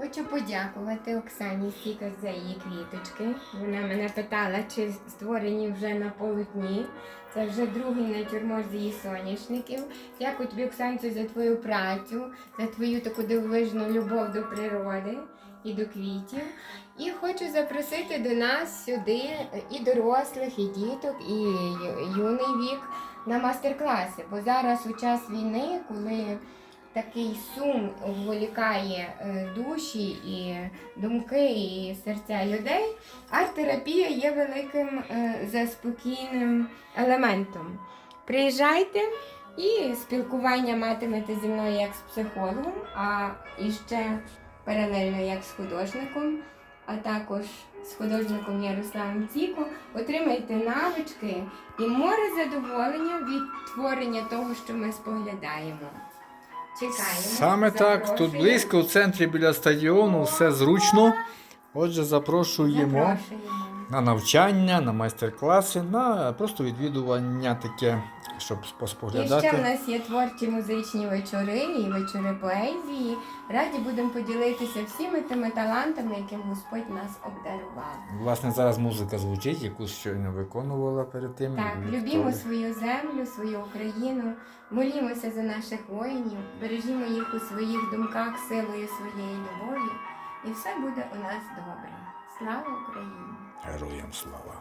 Хочу подякувати Оксані Сікас за її квіточки. Вона мене питала, чи створені вже на полотні. Це вже другий натюрморт з її соняшників. Дякую тобі, Оксанцю, за твою працю, за твою таку дивовижну любов до природи і до квітів. І хочу запросити до нас сюди і дорослих, і діток, і юний вік на мастер-класи. Бо зараз у час війни, коли такий сум вволікає е, душі і думки, і серця людей, арт-терапія є великим е, заспокійним елементом. Приїжджайте і спілкування матимете зі мною як з психологом, а іще паралельно як з художником, а також з художником Ярославом Ціко. Отримайте навички і море задоволення від творення того, що ми споглядаємо. Чекаємо. Саме так, тут близько, в центрі біля стадіону, все зручно. Отже, запрошуємо на навчання, на майстер-класи, на просто відвідування таке, щоб І ще в нас є творчі музичні вечори і вечори поезії. Раді будемо поділитися всіми тими талантами, яким Господь нас обдарував. Власне, зараз музика звучить, яку щойно виконувала перед тим. Так, любімо свою землю, свою Україну, молімося за наших воїнів, бережімо їх у своїх думках силою своєї любові, і все буде у нас добре. Слава Україні! Героям слава.